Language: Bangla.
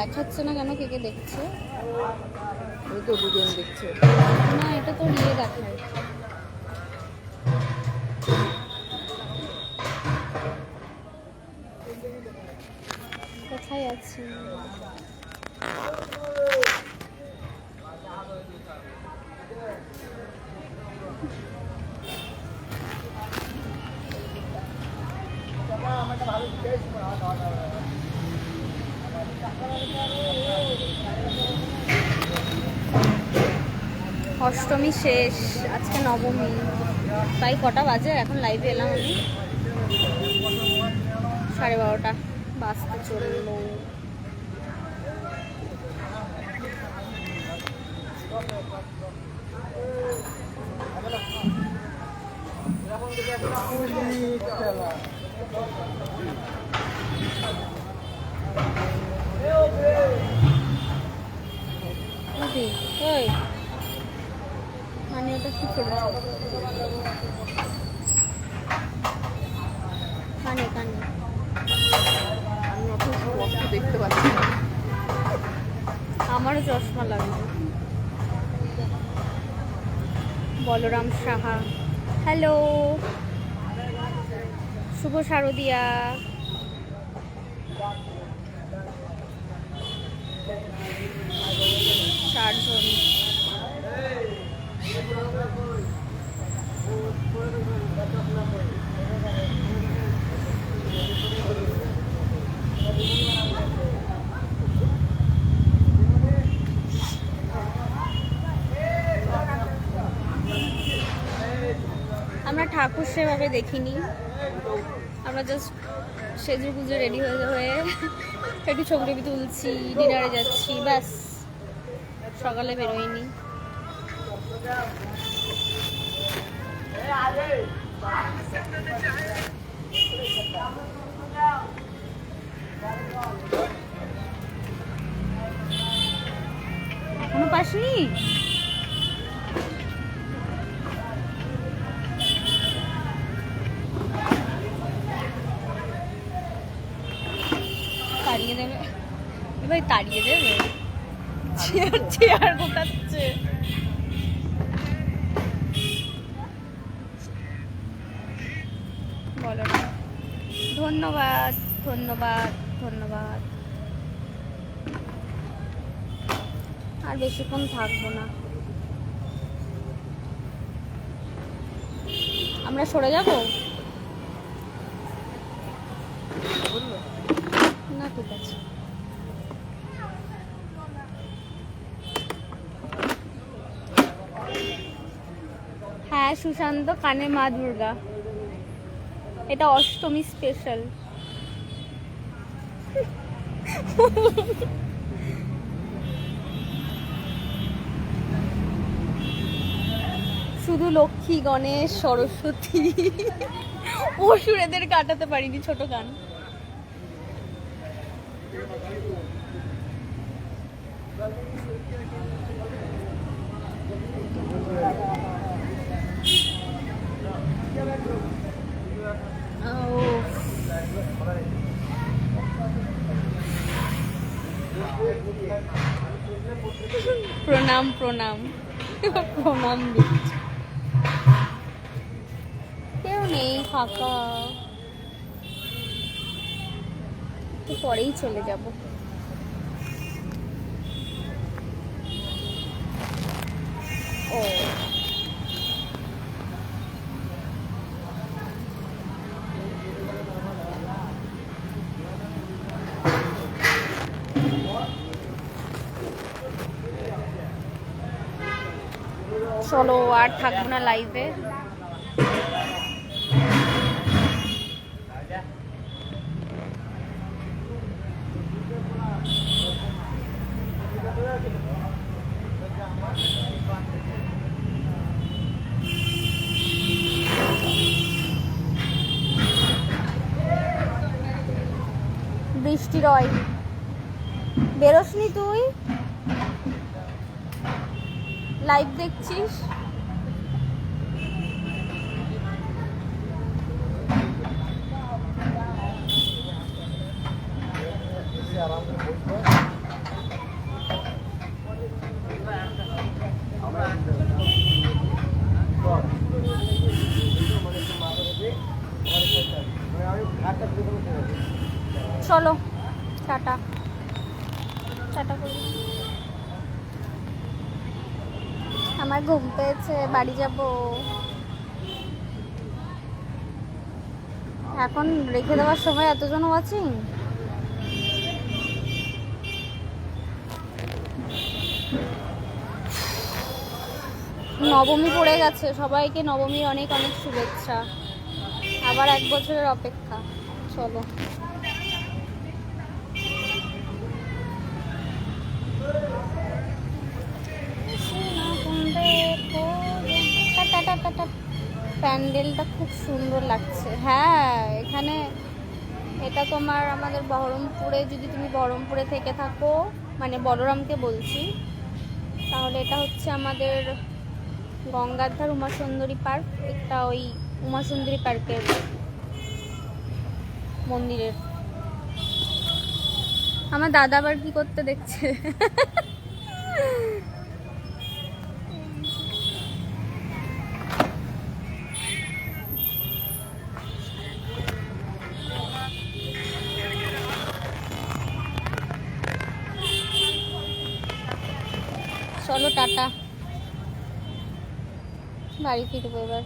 দেখাচ্ছে না কেন? কে কে দেখছে? ওই তো দুজন দেখছে। না এটা তো নিয়ে দেখায়। কোথায় আছি? অষ্টমী শেষ আজকে নবমী। তাই কটা বাজে এখন লাইভে এলাম আমি। সাড়ে বারোটা বাজতে চলল। ওদি, ওই মানে ওটা কি করেছে কানে কানে। আমি অত স্পষ্ট দেখতে পাচ্ছি আমারও চশমা লাগবে। বলরাম সাহা। হ্যালো শুভ শারদিয়া। সেভাবে দেখিনি। আমরা জাস্ট সেজে গুজে রেডি হয়ে হয়ে একটু ছবি টবি তুলছি ডিনারে যাচ্ছি, ব্যাস। সকালে বেরোয়নি এখনও পাসনি? এবার তাড়িয়ে দেবে চেয়ার চেয়ার গোটাচ্ছে বলো ধন্যবাদ ধন্যবাদ ধন্যবাদ। আর বেশিক্ষণ থাকব না। আমরা সরে যাব না ঠিক আছে হ্যাঁ সুশান্ত, কানে মা দুর্গা। এটা অষ্টমী স্পেশাল শুধু লক্ষ্মী, গণেশ, সরস্বতী। অসুরেদের কাটাতে পারিনি, ছোট গান। প্রণাম প্রণাম। প্রণাম দিচ্ছে। কেউ নেই ফাঁকা। পরেই চলে যাব। ও। চলো আর থাকব না লাইভে বৃষ্টি রয়। বেরোসনি তুই? লাইভ দেখছিস? চলো টাটা টাটা করি আমার ঘুম পেয়েছে, বাড়ি যাব। এখন রেখে দেওয়ার সময় এতজন ওয়াচিং নবমী পড়ে গেছে, সবাইকে নবমীর অনেক অনেক শুভেচ্ছা। আবার এক বছরের অপেক্ষা, চলো। প্যান্ডেলটা খুব সুন্দর লাগছে। হ্যাঁ এখানে এটা তোমার আমাদের বহরমপুরে, যদি তুমি বহরমপুরে থেকে থাকো মানে বলরামকে বলছি, তাহলে এটা হচ্ছে আমাদের গঙ্গাধার উমাসুন্দরী পার্ক। একটা ওই উমাসুন্দরী পার্কের মন্দিরের। আমার দাদা আবার কি করতে দেখছে? চলো টাটা। বাড়ি ফিরবো এবার।